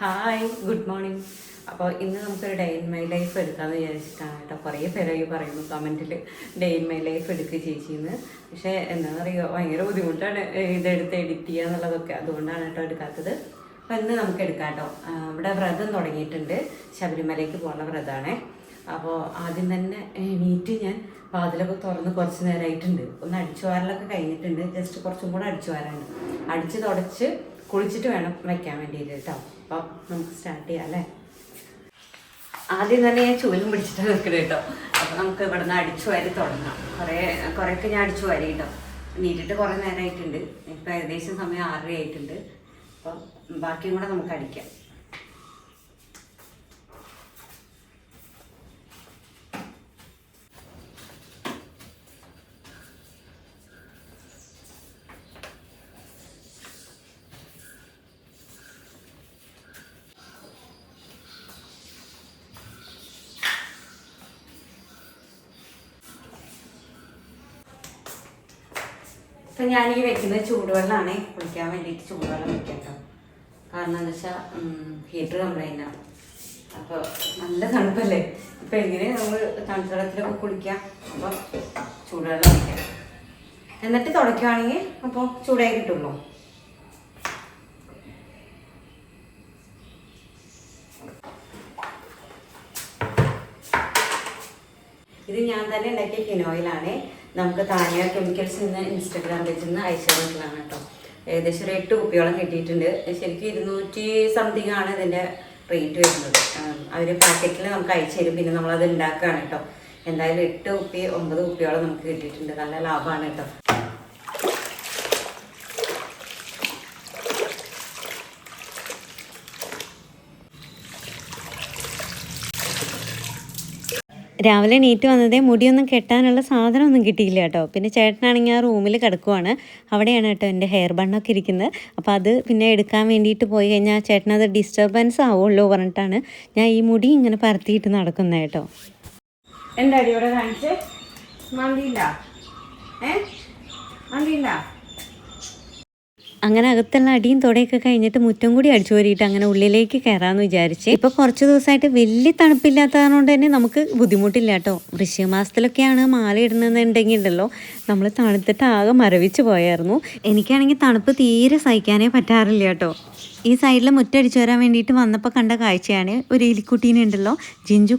Hi good morning അപ്പോൾ ഇന്ന് നമുക്കൊരു ഡേ ഇൻ മൈ ലൈഫ് എടുക്കാമെന്ന് വിചാരിച്ചിട്ടാണ് കേട്ടോ. കുറേ പേരായി പറയുന്നു കമന്റിൽ ഡേ ഇൻ മൈ ലൈഫ് എടുക്കുക ചേച്ചിന്ന്. പക്ഷേ എന്താണെന്ന് പറയുക ഭയങ്കര ബുദ്ധിമുട്ടാണ് ഇതെടുത്ത് എഡിറ്റ് ചെയ്യുക എന്നുള്ളതൊക്കെ. അതുകൊണ്ടാണ് കേട്ടോ എടുക്കാത്തത്. അപ്പോൾ ഇന്ന് നമുക്ക് എടുക്കാം കേട്ടോ. ഇവിടെ വ്രതം തുടങ്ങിയിട്ടുണ്ട്. ശബരിമലയ്ക്ക് പോകുന്ന വ്രതമാണേ അപ്പോൾ ആദ്യം തന്നെ എണീറ്റ് ഞാൻ വാതിലൊക്കെ തുറന്ന് കുറച്ച് നേരമായിട്ടുണ്ട് ഒന്ന് അടിച്ചു വാരലൊക്കെ കഴിഞ്ഞിട്ടുണ്ട്. ജസ്റ്റ് കുറച്ചും കൂടെ അടിച്ചു വാരാണ് അടിച്ച് തുടച്ച് കുളിച്ചിട്ട് വേണം വെക്കാൻ വേണ്ടിയിട്ട് കേട്ടോ. അപ്പോൾ നമുക്ക് സ്റ്റാർട്ട് ചെയ്യാം അല്ലേ? ആദ്യം തന്നെ ഞാൻ ചൂലും പിടിച്ചിട്ട് നിൽക്കണം കേട്ടോ. അപ്പോൾ നമുക്ക് ഇവിടെ നിന്ന് അടിച്ചു വാരി തുടങ്ങാം. കുറേ കുറേയൊക്കെ ഞാൻ അടിച്ചു വാരി കേട്ടോ. നീട്ടിട്ട് കുറേ നേരമായിട്ടുണ്ട്. ഇപ്പം ഏകദേശം സമയം ആറര ആയിട്ടുണ്ട് അപ്പം ബാക്കിയും കൂടെ നമുക്ക് അടിക്കാം. ഇപ്പം ഞാൻ ഈ വെക്കുന്നത് ചൂടുവെള്ളമാണ് കുളിക്കാൻ വേണ്ടിയിട്ട് ചൂടുവെള്ളം വെക്കാം കേട്ടോ കാരണം എന്താ വെച്ചാൽ ഹീറ്റർ കംപ്ലൈന്റ് ആണ് അപ്പോൾ നല്ല തണുപ്പല്ലേ? ഇപ്പം എങ്ങനെ നമ്മൾ തണുത്ത കുളിക്കാം അപ്പോൾ ചൂടുവെള്ളം വെക്കാം. എന്നിട്ട് തുടയ്ക്കുകയാണെങ്കിൽ അപ്പോൾ ചൂടായി കിട്ടുള്ളൂ. ഇത് ഞാൻ തന്നെ ഉണ്ടാക്കിയ ഫിനോയിലാണ് നമുക്ക് താനിയ കെമിക്കൽസ് നിന്ന് ഇൻസ്റ്റഗ്രാം പേജിൽ നിന്ന് അയച്ചു തന്നിട്ടുള്ളതാണ് കേട്ടോ. ഏകദേശം ഒരു എട്ട് കുപ്പിയോളം കിട്ടിയിട്ടുണ്ട്. ശരിക്കും ഇരുന്നൂറ്റി സംതിങ് ആണ് ഇതിന്റെ റേറ്റ് വരുന്നത്. അവർ പാക്കറ്റിൽ നമുക്ക് അയച്ചു തരും. പിന്നെ നമ്മളത് ഉണ്ടാക്കുകയാണ് കേട്ടോ. എന്തായാലും എട്ട് കുപ്പി ഒമ്പത് കുപ്പിയോളം നമുക്ക് കിട്ടിയിട്ടുണ്ട്. നല്ല ലാഭമാണ് കേട്ടോ. രാവിലെ നീറ്റ് വന്നതേ മുടിയൊന്നും കെട്ടാനുള്ള സാധനമൊന്നും കിട്ടിയില്ല കേട്ടോ. പിന്നെ ചേട്ടനാണെങ്കിൽ ആ റൂമിൽ കിടക്കുവാണ്. അവിടെയാണ് കേട്ടോ എന്റെ ഹെയർ ബണ്ണൊക്കെ ഇരിക്കുന്നത്. അപ്പോൾ അത് പിന്നെ എടുക്കാൻ വേണ്ടിയിട്ട് പോയി കഴിഞ്ഞാൽ ചേട്ടനത് ഡിസ്റ്റർബൻസ് ആവുമല്ലോ പറഞ്ഞിട്ടാണ് ഞാൻ ഈ മുടി ഇങ്ങനെ പരത്തിയിട്ട് നടക്കുന്നത് കേട്ടോ. എന്താ ഇവിടെ കാണിച്ചേ? മന്തിയില്ല. ഏ? മന്തിയില്ല? അങ്ങനെ അകത്തുള്ള അടിയും തുടയൊക്കെ കഴിഞ്ഞിട്ട് മുറ്റം കൂടി അടിച്ചു കയറിയിട്ട് അങ്ങനെ ഉള്ളിലേക്ക് കയറാമെന്ന് വിചാരിച്ച്. ഇപ്പോൾ കുറച്ച് ദിവസമായിട്ട് വലിയ തണുപ്പില്ലാത്തതുകൊണ്ട് തന്നെ നമുക്ക് ബുദ്ധിമുട്ടില്ല കേട്ടോ. വൃശ്ചികമാസത്തിലൊക്കെയാണ് മാല ഇടുന്നതെന്നുണ്ടെങ്കിൽ ഉണ്ടല്ലോ നമ്മൾ തണുത്തിട്ട് ആകെ മരവിച്ച് പോയായിരുന്നു. എനിക്കാണെങ്കിൽ തണുപ്പ് തീരെ സഹിക്കാനേ പറ്റാറില്ല കേട്ടോ. ഈ സൈഡിൽ മുറ്റടിച്ചു വരാൻ വേണ്ടിയിട്ട് വന്നപ്പോൾ കണ്ട കാഴ്ചയാണ് ഒരു എലിക്കുട്ടീനെ ഉണ്ടല്ലോ. ജിഞ്ചു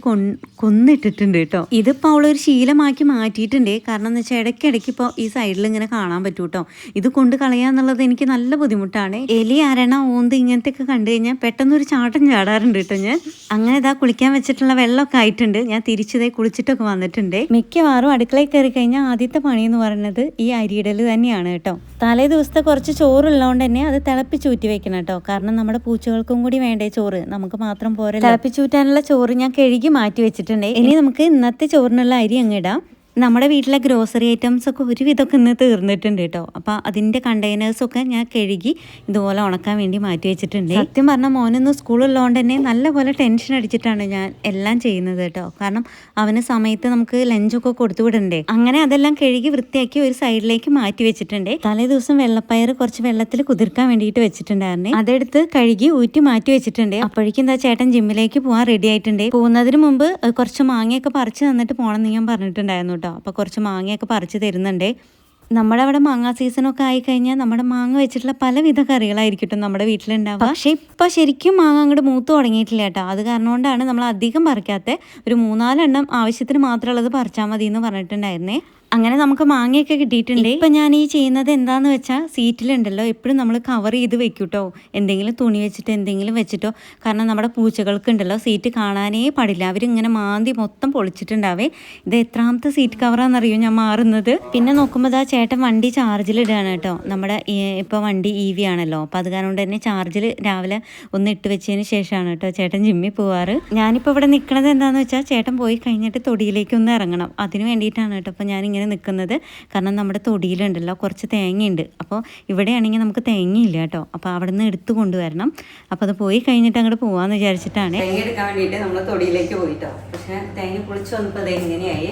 കൊന്നിട്ടിട്ടുണ്ട് കേട്ടോ. ഇതിപ്പോൾ അവളൊരു ശീലമാക്കി മാറ്റിയിട്ടുണ്ട്. കാരണം എന്ന് വെച്ചാൽ ഇടയ്ക്കിടയ്ക്ക് ഇപ്പോൾ ഈ സൈഡിൽ ഇങ്ങനെ കാണാൻ പറ്റൂ കേട്ടോ. ഇത് കൊണ്ട് കളയാന്നുള്ളത് എനിക്ക് നല്ല ബുദ്ധിമുട്ടാണ്. എലി അരണ ഓന്ത് ഇങ്ങനത്തെ ഒക്കെ കണ്ടു കഴിഞ്ഞാൽ പെട്ടെന്ന് ഒരു ചാട്ടം ചാടാറുണ്ട് കേട്ടോ ഞാൻ. അങ്ങനെ ഇതാ കുളിക്കാൻ വെച്ചിട്ടുള്ള വെള്ളമൊക്കെ ആയിട്ടുണ്ട്. ഞാൻ തിരിച്ചതേ കുളിച്ചിട്ടൊക്കെ വന്നിട്ടുണ്ട്. മിക്കവാറും അടുക്കളയിൽ കയറി കഴിഞ്ഞാൽ ആദ്യത്തെ പണി എന്ന് പറയുന്നത് ഈ അരിയിടൽ തന്നെയാണ് കേട്ടോ. തലേ ദിവസത്തെ കുറച്ച് ചോറുള്ളതുകൊണ്ട് തന്നെ അത് തിളപ്പിച്ച് ഊറ്റി വെക്കണം കേട്ടോ. കാരണം നമ്മുടെ പൂച്ചകൾക്കും കൂടി വേണ്ടേ ചോറ്. നമുക്ക് മാത്രം പോരല്ലോ. തിളപ്പിച്ചൂറ്റാനുള്ള ചോറ് ഞാൻ കഴുകി മാറ്റി വെച്ചിട്ടുണ്ട്. ഇനി നമുക്ക് ഇന്നത്തെ ചോറിനുള്ള അരി അങ്ങ് ഇടാം. നമ്മുടെ വീട്ടിലെ ഗ്രോസറി ഐറ്റംസ് ഒക്കെ ഒരുവിധമൊക്കെ ഇന്ന് തീർന്നിട്ടുണ്ട് കേട്ടോ. അപ്പോൾ അതിന്റെ കണ്ടെയ്നേഴ്സൊക്കെ ഞാൻ കഴുകി ഇതുപോലെ ഉണക്കാൻ വേണ്ടി മാറ്റി വെച്ചിട്ടുണ്ട്. സത്യം പറഞ്ഞാൽ മോനൊന്ന് സ്കൂളുള്ളതുകൊണ്ട് തന്നെ നല്ലപോലെ ടെൻഷൻ അടിച്ചിട്ടാണ് ഞാൻ എല്ലാം ചെയ്യുന്നത് കേട്ടോ. കാരണം അവന് സമയത്ത് നമുക്ക് ലഞ്ചൊക്കെ കൊടുത്തു വിടണ്ടേ. അങ്ങനെ അതെല്ലാം കഴുകി വൃത്തിയാക്കി ഒരു സൈഡിലേക്ക് മാറ്റി വെച്ചിട്ടുണ്ട്. തലേ ദിവസം വെള്ളപ്പയർ കുറച്ച് വെള്ളത്തിൽ കുതിർക്കാൻ വേണ്ടിയിട്ട് വെച്ചിട്ടുണ്ടായിരുന്നേ. അതെടുത്ത് കഴുകി ഊറ്റി മാറ്റി വെച്ചിട്ടുണ്ട്. അപ്പോഴേക്കും എന്താ ചേട്ടൻ ജിമ്മിലേക്ക് പോകാൻ റെഡി ആയിട്ടുണ്ട്. പോകുന്നതിന് മുമ്പ് കുറച്ച് മാങ്ങയൊക്കെ പറിച്ച് തന്നിട്ട് പോകണമെന്ന് ഞാൻ പറഞ്ഞിട്ടുണ്ടായിരുന്നു കേട്ടോ. അപ്പോൾ കുറച്ച് മാങ്ങയൊക്കെ പറിച്ച് തരുന്നുണ്ട്. നമ്മുടെ അവിടെ മാങ്ങ സീസണൊക്കെ ആയി കഴിഞ്ഞാൽ നമ്മുടെ മാങ്ങ വെച്ചിട്ടുള്ള പലവിധ കറികളായിരിക്കും നമ്മുടെ വീട്ടിലുണ്ടാവുക. പക്ഷേ ഇപ്പം ശരിക്കും മാങ്ങ അങ്ങോട്ട് മൂത്ത് തുടങ്ങിയിട്ടില്ല കേട്ടോ. അത് കാരണം കൊണ്ടാണ് നമ്മൾ അധികം പറിക്കാത്ത. ഒരു മൂന്നാലെണ്ണം ആവശ്യത്തിന് മാത്രമുള്ളത് പറിച്ചാൽ മതി എന്ന് പറഞ്ഞിട്ടുണ്ടായിരുന്നേ. അങ്ങനെ നമുക്ക് മാങ്ങയൊക്കെ കിട്ടിയിട്ടുണ്ട്. ഇപ്പം ഞാൻ ഈ ചെയ്യുന്നത് എന്താന്ന് വെച്ചാൽ സീറ്റിലുണ്ടല്ലോ എപ്പോഴും നമ്മൾ കവർ ചെയ്ത് വെക്കൂട്ടോ. എന്തെങ്കിലും തുണി വെച്ചിട്ട് എന്തെങ്കിലും വെച്ചിട്ടോ. കാരണം നമ്മുടെ പൂച്ചകൾക്ക് ഉണ്ടല്ലോ സീറ്റ് കാണാനേ പാടില്ല. അവരിങ്ങനെ മാന്തി മൊത്തം പൊളിച്ചിട്ടുണ്ടാവേ. ഇത് എത്രാമത്തെ സീറ്റ് കവറാണെന്നറിയോ ഞാൻ മാറുന്നത്? പിന്നെ നോക്കുമ്പോൾ ആ ചേട്ടൻ വണ്ടി ചാർജിലിടുകയാണ് കേട്ടോ. നമ്മുടെ ഇപ്പോൾ വണ്ടി ഇ വി ആണല്ലോ. അപ്പോൾ അത് കാരണം തന്നെ ചാർജിൽ രാവിലെ ഒന്ന് ഇട്ട് വെച്ചതിന് ശേഷമാണ് കേട്ടോ ചേട്ടൻ ജിമ്മിൽ പോവാറ്. ഞാനിപ്പോൾ ഇവിടെ നിൽക്കുന്നത് എന്താണെന്ന് വെച്ചാൽ ചേട്ടൻ പോയി കഴിഞ്ഞിട്ട് തൊടിയിലേക്ക് ഒന്ന് ഇറങ്ങണം. അതിന് വേണ്ടിയിട്ടാണ് കേട്ടോ. അപ്പോൾ ഞാനിങ്ങനെ നിൽക്കുന്നത്. കാരണം നമ്മുടെ തൊടിയിലുണ്ടല്ലോ കുറച്ച് തേങ്ങയുണ്ട്. അപ്പോൾ ഇവിടെയാണെങ്കിൽ നമുക്ക് തേങ്ങയില്ല കേട്ടോ. അപ്പോൾ അവിടെ നിന്ന് എടുത്തു കൊണ്ടുവരണം. അപ്പോൾ അത് പോയി കഴിഞ്ഞിട്ട് അങ്ങോട്ട് പോകാമെന്ന് വിചാരിച്ചിട്ടാണ്. തേങ്ങ എടുക്കാൻ വേണ്ടിയിട്ട് നമ്മൾ തൊടിയിലേക്ക് പോയിട്ടോ. പക്ഷേ തേങ്ങ പൊളിച്ച് വന്നപ്പോൾ അത് എങ്ങനെയായി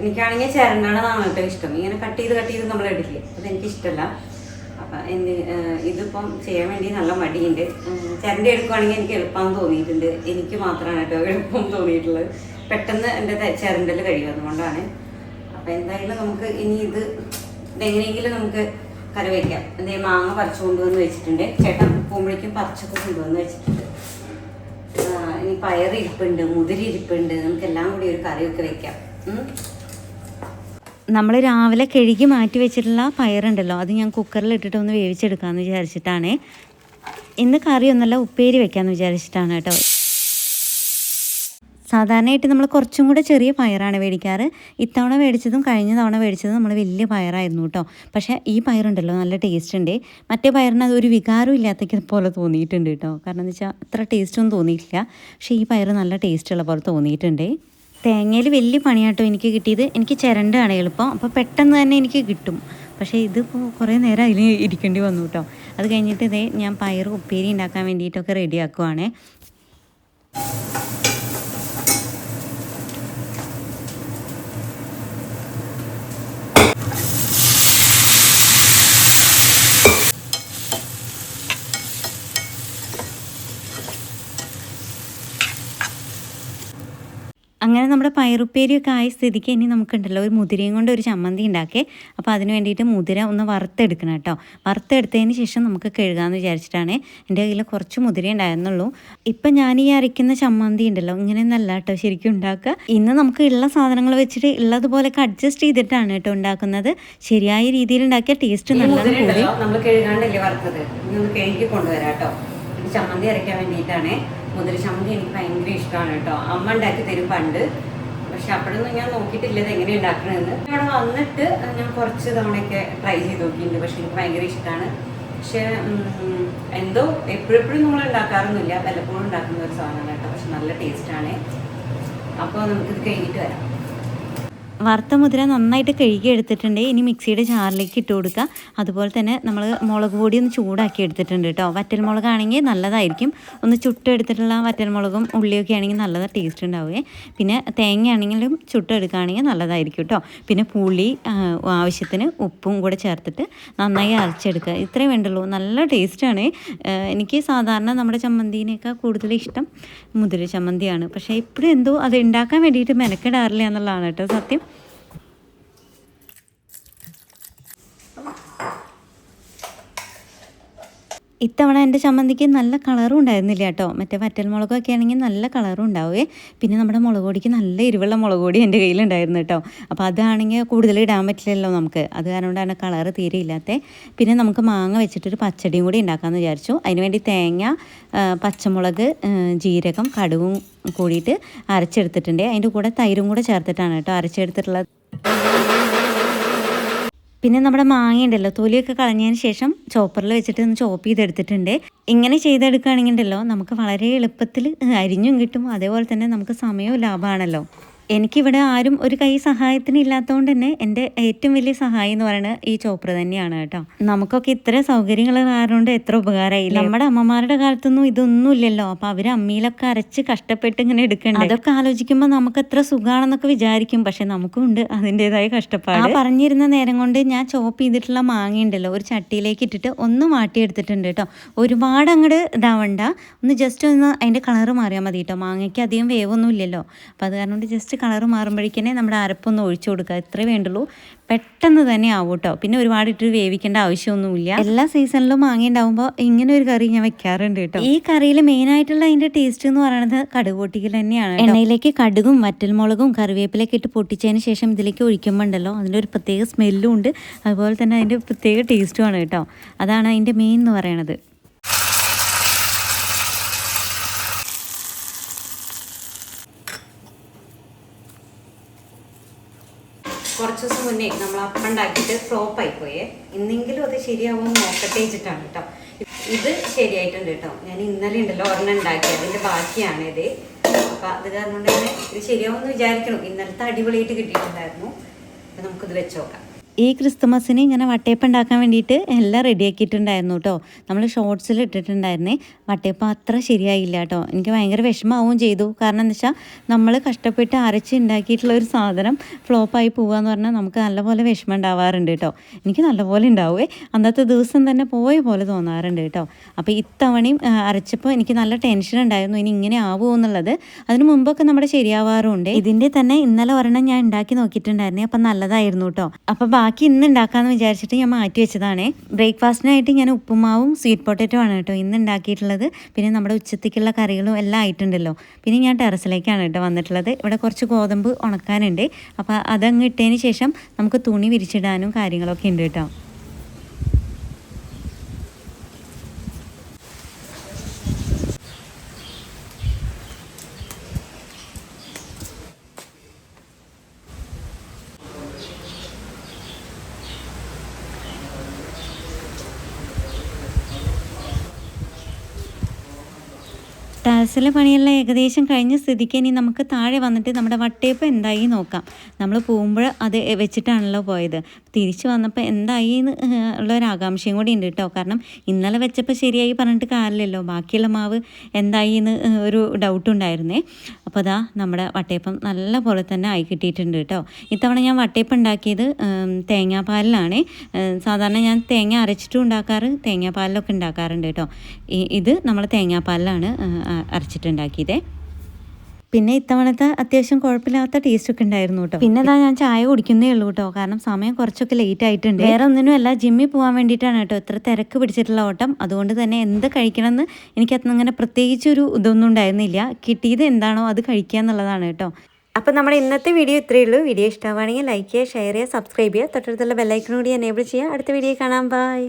എനിക്കാണെങ്കിൽ ചേരണ്ടാണെന്നാണ് കേട്ടോ ഇഷ്ടം. ഇങ്ങനെ കട്ട് ചെയ്ത് കട്ട് ചെയ്ത് നമ്മൾ എടുക്കില്ലേ അതെനിക്ക് ഇഷ്ടമല്ല. അപ്പം എന്ത് ഇതിപ്പം ചെയ്യാൻ വേണ്ടി നല്ല മടിയുണ്ട്. ചിരണ്ടി എടുക്കുവാണെങ്കിൽ എനിക്ക് എളുപ്പമാണെന്ന് തോന്നിയിട്ടുണ്ട്. എനിക്ക് മാത്രമാണ് കേട്ടോ എളുപ്പം തോന്നിയിട്ടുള്ളത്. പെട്ടെന്ന് എന്റെ ചിരണ്ടൽ കഴിയും. അതുകൊണ്ടാണ് അപ്പം എന്തായാലും നമുക്ക് ഇനി ഇത് ഇതെങ്ങനെയെങ്കിലും നമുക്ക് കറി വയ്ക്കാം എന്തെങ്കിലും മാങ്ങ പറിച്ചു കൊണ്ടുവന്ന് വെച്ചിട്ടുണ്ട്. ചേട്ടൻ പോകുമ്പോഴേക്കും പറിച്ചൊക്കെ കൊണ്ടുവന്ന് വെച്ചിട്ടുണ്ട്. ഇനി ഇരിപ്പുണ്ട് നമുക്ക് എല്ലാം കൂടി ഒരു കറിയൊക്കെ വെക്കാം. നമ്മൾ രാവിലെ കഴുകി മാറ്റി വെച്ചിട്ടുള്ള പയറുണ്ടല്ലോ അത് ഞാൻ കുക്കറിൽ ഇട്ടിട്ട് ഒന്ന് വേവിച്ചെടുക്കാമെന്ന് വിചാരിച്ചിട്ടാണ്. ഇന്ന് കറി ഒന്നല്ല ഉപ്പേരി വെക്കാമെന്ന് വിചാരിച്ചിട്ടാണ് കേട്ടോ. സാധാരണയായിട്ട് നമ്മൾ കുറച്ചും കൂടെ ചെറിയ പയറാണ് മേടിക്കാറ്. ഇത്തവണ മേടിച്ചതും കഴിഞ്ഞ തവണ മേടിച്ചതും നമ്മൾ വലിയ പയറായിരുന്നു കേട്ടോ. പക്ഷേ ഈ പയറുണ്ടല്ലോ നല്ല ടേസ്റ്റ് ഉണ്ട് മറ്റേ പയറിന് ഒരു വികാരം ഇല്ലാത്ത പോലെ തോന്നിയിട്ടുണ്ട് കേട്ടോ. കാരണം എന്ന് വെച്ചാൽ അത്ര ടേസ്റ്റൊന്നും തോന്നിയിട്ടില്ല. പക്ഷേ ഈ പയറ് നല്ല ടേസ്റ്റുള്ള പോലെ തോന്നിയിട്ടുണ്ട്. തേങ്ങയിൽ വലിയ പണിയാട്ടോ എനിക്ക് കിട്ടിയത്. എനിക്ക് ചിരണ്ടാണ് എളുപ്പം. അപ്പോൾ പെട്ടെന്ന് തന്നെ എനിക്ക് കിട്ടും. പക്ഷേ ഇതിപ്പോൾ കുറേ നേരം അതിൽ ഇരിക്കേണ്ടി വന്നു കേട്ടോ. അത് കഴിഞ്ഞിട്ട് ഇതേ ഞാൻ പയർ ഉപ്പേരി ഉണ്ടാക്കാൻ വേണ്ടിയിട്ടൊക്കെ റെഡിയാക്കുവാണേ. അങ്ങനെ നമ്മുടെ പയറുപ്പേരിയൊക്കെ ആയ സ്ഥിതിക്ക് ഇനി നമുക്കുണ്ടല്ലോ ഒരു മുതിരയും കൊണ്ട് ഒരു ചമ്മന്തി ഉണ്ടാക്കി. അപ്പോൾ അതിന് വേണ്ടിയിട്ട് മുതിര ഒന്ന് വറുത്തെടുക്കണം കേട്ടോ. വറുത്തെടുത്തതിന് ശേഷം നമുക്ക് കഴുകാമെന്ന് വിചാരിച്ചിട്ടാണ് എന്റെ കയ്യിൽ കുറച്ച് മുതിര ഉണ്ടായിരുന്നുള്ളൂ. ഇപ്പം ഞാൻ ഈ അരയ്ക്കുന്ന ചമ്മന്തി ഉണ്ടല്ലോ ഇങ്ങനെയൊന്നല്ല കേട്ടോ ശരിക്കും ഉണ്ടാക്കുക. ഇന്ന് നമുക്ക് ഉള്ള സാധനങ്ങൾ വെച്ചിട്ട് ഉള്ളതുപോലെയൊക്കെ അഡ്ജസ്റ്റ് ചെയ്തിട്ടാണ് കേട്ടോ ഉണ്ടാക്കുന്നത്. ശരിയായ രീതിയിൽ ഉണ്ടാക്കിയ ടേസ്റ്റ് നല്ല നമ്മൾ കഴുകാണ്ടല്ലേ വറുത്തത്? ഇന്ന് കഴുകി കൊണ്ടുവരാം കേട്ടോ. ചമ്മന്തി അരയ്ക്കാൻ വേണ്ടിയിട്ടാണ്. മുതിര ചമ്മന്തി എനിക്ക് ഭയങ്കര ഇഷ്ടമാണ് കേട്ടോ. അമ്മ ഉണ്ടാക്കി തരും പണ്ട്. പക്ഷെ അപ്പോഴൊന്നും ഞാൻ നോക്കിയിട്ടില്ല ഇത് എങ്ങനെ ഉണ്ടാക്കണമെന്ന് ഇവിടെ വന്നിട്ട് ഞാൻ കുറച്ച് തവണയൊക്കെ ട്രൈ ചെയ്ത് നോക്കിയിട്ടുണ്ട്. പക്ഷെ എനിക്ക് ഭയങ്കര ഇഷ്ടമാണ് പക്ഷെ എന്തോ എപ്പോഴെപ്പോഴും നമ്മൾ ഉണ്ടാക്കാറൊന്നുമില്ല. വല്ലപ്പോഴും ഉണ്ടാക്കുന്ന ഒരു സാധനമാണ് കേട്ടോ. പക്ഷെ നല്ല ടേസ്റ്റാണ് അപ്പോൾ നമുക്കിത് കഴിഞ്ഞിട്ട് വരാം. വറുത്ത മുതിര നന്നായിട്ട് കഴുകി എടുത്തിട്ടുണ്ട്. ഇനി മിക്സിയുടെ ജാറിലേക്ക് ഇട്ട് കൊടുക്കുക. അതുപോലെ തന്നെ നമ്മൾ മുളക് പൊടി ഒന്ന് ചൂടാക്കി എടുത്തിട്ടുണ്ട് കേട്ടോ. വറ്റൽ മുളകാണെങ്കിൽ നല്ലതായിരിക്കും. ഒന്ന് ചുട്ടെടുത്തിട്ടുള്ള വറ്റൽ മുളകും ഉള്ളിയൊക്കെ ആണെങ്കിൽ നല്ലത് ടേസ്റ്റ് ഉണ്ടാവുകയെ. പിന്നെ തേങ്ങയാണെങ്കിലും ചുട്ടെടുക്കുകയാണെങ്കിൽ നല്ലതായിരിക്കും കേട്ടോ. പിന്നെ പുളി ആവശ്യത്തിന് ഉപ്പും കൂടെ ചേർത്തിട്ട് നന്നായി അരച്ചെടുക്കുക. ഇത്രയും വേണ്ടുള്ളൂ. നല്ല ടേസ്റ്റാണ് എനിക്ക് സാധാരണ നമ്മുടെ ചമ്മന്തിനേക്കാൾ കൂടുതൽ ഇഷ്ടം മുതിര ചമ്മന്തിയാണ്. പക്ഷേ ഇപ്പോഴും എന്തോ അത് ഉണ്ടാക്കാൻ വേണ്ടിയിട്ട് മെനക്കെടാറില്ല എന്നുള്ളതാണ് കേട്ടോ സത്യം. ഇത്തവണ എന്റെ ചമ്മന്തിക്ക് നല്ല കളറും ഉണ്ടായിരുന്നില്ല കേട്ടോ. മറ്റേ വറ്റൽ മുളകൊക്കെ ആണെങ്കിൽ നല്ല കളറും ഉണ്ടാവുകയെ പിന്നെ നമ്മുടെ മുളക് പൊടിക്ക് നല്ല ഇരുവെള്ള മുളക് പൊടി എന്റെ കയ്യിലുണ്ടായിരുന്നു കേട്ടോ. അപ്പോൾ അതാണെങ്കിൽ കൂടുതൽ ഇടാൻ പറ്റില്ലല്ലോ നമുക്ക്. അത് കാരണം കൊണ്ടാണ് കളറ് തീരെ ഇല്ലാത്ത. പിന്നെ നമുക്ക് മാങ്ങ വെച്ചിട്ടൊരു പച്ചടിയും കൂടി ഉണ്ടാക്കാമെന്ന് വിചാരിച്ചു. അതിനുവേണ്ടി തേങ്ങ പച്ചമുളക് ജീരകം കടുവും കൂടിയിട്ട് അരച്ചെടുത്തിട്ടുണ്ട്. അതിന്റെ കൂടെ തൈരും കൂടെ ചേർത്തിട്ടാണ് കേട്ടോ അരച്ചെടുത്തിട്ടുള്ളത്. പിന്നെ നമ്മുടെ മാങ്ങ ഉണ്ടല്ലോ തൊലിയൊക്കെ കളഞ്ഞതിന് ശേഷം ചോപ്പറിൽ വെച്ചിട്ട് ഒന്ന് ചോപ്പ് ചെയ്തെടുത്തിട്ടുണ്ട്. ഇങ്ങനെ ചെയ്തെടുക്കുകയാണെങ്കിൽ ഉണ്ടല്ലോ നമുക്ക് വളരെ എളുപ്പത്തിൽ അരിഞ്ഞും കിട്ടും. അതേപോലെ തന്നെ നമുക്ക് സമയവും ലാഭമാണല്ലോ എനിക്കിവിടെ ആരും ഒരു കൈ സഹായത്തിന് ഇല്ലാത്തതുകൊണ്ട് തന്നെ എന്റെ ഏറ്റവും വലിയ സഹായം എന്ന് പറയുന്നത് ഈ ചോപ്ര തന്നെയാണ് കേട്ടോ. നമുക്കൊക്കെ ഇത്ര സൗകര്യങ്ങൾ കാരണം എത്ര ഉപകാരമായി നമ്മുടെ അമ്മമാരുടെ കാലത്തൊന്നും ഇതൊന്നും ഇല്ലല്ലോ. അപ്പോൾ അവർ അമ്മിയിലൊക്കെ അരച്ച് കഷ്ടപ്പെട്ട് ഇങ്ങനെ എടുക്കണ്ട? അതൊക്കെ ആലോചിക്കുമ്പോൾ നമുക്ക് എത്ര സുഖമാണെന്നൊക്കെ വിചാരിക്കും. പക്ഷെ നമുക്കും ഉണ്ട് അതിന്റെതായ കഷ്ടപ്പാട്. ആ പറഞ്ഞിരുന്ന നേരം കൊണ്ട് ഞാൻ ചോപ്പ് ചെയ്തിട്ടുള്ള മാങ്ങ ഉണ്ടല്ലോ ഒരു ചട്ടിയിലേക്ക് ഇട്ടിട്ട് ഒന്ന് മാട്ടിയെടുത്തിട്ടുണ്ട് കേട്ടോ. ഒരുപാട് അങ്ങോട്ട് ഇതാവണ്ട. ഒന്ന് ജസ്റ്റ് ഒന്ന് അതിന്റെ കളറ് മാറിയാൽ മതി കേട്ടോ. മാങ്ങയ്ക്ക് അധികം വേവൊന്നും ഇല്ലല്ലോ. അപ്പോൾ അത് കാരണം കൊണ്ട് ജസ്റ്റ് കളറ് മാറുമ്പോഴേക്കന്നെ നമ്മുടെ അരപ്പൊന്ന് ഒഴിച്ചു കൊടുക്കുക. എത്ര വേണ്ടുള്ളൂ. പെട്ടെന്ന് തന്നെ ആവും കേട്ടോ. പിന്നെ ഒരുപാട് ഇട്ട് വേവിക്കേണ്ട ആവശ്യമൊന്നുമില്ല. എല്ലാ സീസണിലും മാങ്ങ ഉണ്ടാവുമ്പോൾ ഇങ്ങനെ ഒരു കറി ഞാൻ വെക്കാറുണ്ട് കേട്ടോ. ഈ കറിയിൽ മെയിൻ ആയിട്ടുള്ള അതിന്റെ ടേസ്റ്റ് എന്ന് പറയുന്നത് കടുക് പൊട്ടിക്കൽ തന്നെയാണ്. എണ്ണയിലേക്ക് കടുകും വറ്റൽമുളകും കറിവേപ്പിലൊക്കെ ഇട്ട് പൊട്ടിച്ചതിന് ശേഷം ഇതിലേക്ക് ഒഴിക്കുമ്പോൾ ഉണ്ടല്ലോ അതിന്റെ ഒരു പ്രത്യേക സ്മെല്ലും ഉണ്ട്. അതുപോലെ തന്നെ അതിന്റെ പ്രത്യേക ടേസ്റ്റുമാണ് കേട്ടോ. അതാണ് അതിന്റെ മെയിൻ എന്ന് പറയണത് കുറച്ച് ദിവസം മുന്നേ നമ്മൾ അപ്പം ഉണ്ടാക്കിയിട്ട് ഫ്ലോപ്പ് ആയിപ്പോയേ. ഇന്നെങ്കിലും അത് ശരിയാവും നോക്കട്ടെ വെച്ചിട്ടാണ് കേട്ടോ. ഇത് ശരിയായിട്ടുണ്ട് കേട്ടോ. ഞാൻ ഇന്നലെ ഉണ്ടല്ലോ ഒരെണ്ണം ഉണ്ടാക്കി അതിന്റെ ബാക്കിയാണ് ഇത് അപ്പം അത് കാരണം തന്നെ ഇത് ശരിയാവുമെന്ന് വിചാരിക്കണം. ഇന്നലത്തെ അടിപൊളിയായിട്ട് കിട്ടിയിട്ടുണ്ടായിരുന്നു. അപ്പം നമുക്കിത് വെച്ച് നോക്കാം. ഈ ക്രിസ്തുമസിന് ഇങ്ങനെ വട്ടയപ്പം ഉണ്ടാക്കാൻ വേണ്ടിയിട്ട് എല്ലാം റെഡിയാക്കിയിട്ടുണ്ടായിരുന്നു കേട്ടോ. നമ്മൾ ഷോർട്സിൽ ഇട്ടിട്ടുണ്ടായിരുന്നേ. വട്ടയപ്പം അത്ര ശരിയായില്ല കേട്ടോ. എനിക്ക് ഭയങ്കര വിഷമാവുകയും ചെയ്തു. കാരണം എന്താ വെച്ചാൽ നമ്മൾ കഷ്ടപ്പെട്ട് അരച്ച് ഉണ്ടാക്കിയിട്ടുള്ള ഒരു സാധനം ഫ്ലോപ്പായി പോവുക പറഞ്ഞാൽ നമുക്ക് നല്ലപോലെ വിഷമം ഉണ്ടാവാറുണ്ട് കേട്ടോ. എനിക്ക് നല്ലപോലെ ഉണ്ടാവുമേ അന്നത്തെ ദിവസം തന്നെ പോയ പോലെ തോന്നാറുണ്ട് കേട്ടോ. അപ്പോൾ ഇത്തവണയും അരച്ചപ്പോൾ എനിക്ക് നല്ല ടെൻഷൻ ഉണ്ടായിരുന്നു. ഇനി ഇങ്ങനെ ആവുമോ എന്നുള്ളത് അതിന് മുമ്പൊക്കെ നമ്മുടെ ശരിയാവാറുണ്ട്. ഇതിന്റെ തന്നെ ഇന്നലെ ഒരെണ്ണം ഞാൻ ഉണ്ടാക്കി നോക്കിയിട്ടുണ്ടായിരുന്നേ. അപ്പം നല്ലതായിരുന്നു കേട്ടോ. അപ്പോൾ ബാക്കി ഇന്ന് ഉണ്ടാക്കാമെന്ന് വിചാരിച്ചിട്ട് ഞാൻ മാറ്റി വെച്ചതാണ്. ബ്രേക്ക്ഫാസ്റ്റിനായിട്ട് ഞാൻ ഉപ്പുമാവും സ്വീറ്റ് പൊട്ടറ്റോ ആണ് കേട്ടോ ഇന്ന് ഉണ്ടാക്കിയിട്ടുള്ളത് പിന്നെ നമ്മുടെ ഉച്ചത്തേക്കുള്ള കറികളും എല്ലാം ആയിട്ടുണ്ടല്ലോ. പിന്നെ ഞാൻ ടെറസിലേക്കാണ് കേട്ടോ വന്നിട്ടുള്ളത്. ഇവിടെ കുറച്ച് ഗോതമ്പ് ഉണക്കാനുണ്ട്. അപ്പോൾ അതങ്ങ് ഇട്ടതിന് ശേഷം നമുക്ക് തുണി വിരിച്ചിടാനും കാര്യങ്ങളൊക്കെ ഉണ്ട് കേട്ടോ. esta ടെറസിലെ പണിയെല്ലാം ഏകദേശം കഴിഞ്ഞ സ്ഥിതിക്ക് ഇനി നമുക്ക് താഴെ വന്നിട്ട് നമ്മുടെ വട്ടയപ്പം എന്തായി നോക്കാം. നമ്മൾ പോകുമ്പോൾ അത് വെച്ചിട്ടാണല്ലോ പോയത്. തിരിച്ചു വന്നപ്പോൾ എന്തായി എന്ന് ഉള്ള ഒരു കൂടി ഉണ്ട് കേട്ടോ കാരണം ഇന്നലെ വെച്ചപ്പോൾ ശരിയായി പറഞ്ഞിട്ട് കാര്യമില്ലല്ലോ. ബാക്കിയുള്ള മാവ് എന്തായി എന്ന് ഒരു ഡൗട്ട് ഉണ്ടായിരുന്നേ. അപ്പോൾ അതാ നമ്മുടെ വട്ടയപ്പം നല്ല പോലെ തന്നെ ആയി കിട്ടിയിട്ടുണ്ട് കേട്ടോ ഇത്തവണ ഞാൻ വട്ടയപ്പം ഉണ്ടാക്കിയത് തേങ്ങാപ്പാലിലാണ്. സാധാരണ ഞാൻ തേങ്ങ അരച്ചിട്ടും ഉണ്ടാക്കാറ് തേങ്ങാപ്പാലിലൊക്കെ ഉണ്ടാക്കാറുണ്ട് കേട്ടോ ഇത് നമ്മൾ തേങ്ങാപ്പാലിലാണ് അരച്ചിട്ടുണ്ടാക്കിയതേ. പിന്നെ ഇത്തവണത്തെ അത്യാവശ്യം കുഴപ്പമില്ലാത്ത ടേസ്റ്റ് ഒക്കെ ഉണ്ടായിരുന്നു കേട്ടോ പിന്നെ ഞാൻ ചായ കുടിക്കുന്നേ ഉള്ളൂ കേട്ടോ കാരണം സമയം കുറച്ചൊക്കെ ലേറ്റ് ആയിട്ടുണ്ട്. വേറെ ഒന്നിനും അല്ല ജിമ്മിൽ പോകാൻ വേണ്ടിയിട്ടാണ് കേട്ടോ ഇത്ര തിരക്ക് പിടിച്ചിട്ടുള്ള ഓട്ടം. അതുകൊണ്ട് തന്നെ എന്ത് കഴിക്കണമെന്ന് എനിക്ക് അങ്ങനെ പ്രത്യേകിച്ചൊരു ഇതൊന്നും ഉണ്ടായിരുന്നില്ല. കിട്ടിയത് എന്താണോ അത് കഴിക്കുക എന്നുള്ളതാണ് കേട്ടോ അപ്പോൾ നമ്മുടെ ഇന്നത്തെ വീഡിയോ ഇത്രയേ ഉള്ളൂ. വീഡിയോ ഇഷ്ടമാണെങ്കിൽ ലൈക്ക് ചെയ്യുക ഷെയർ ചെയ്യുക സബ്സ്ക്രൈബ് ചെയ്യുക. തൊട്ടടുത്തുള്ള ബെല്ലൈക്കൺ കൂടി എനേബിൾ ചെയ്യുക. അടുത്ത വീഡിയോ കാണാം. ബൈ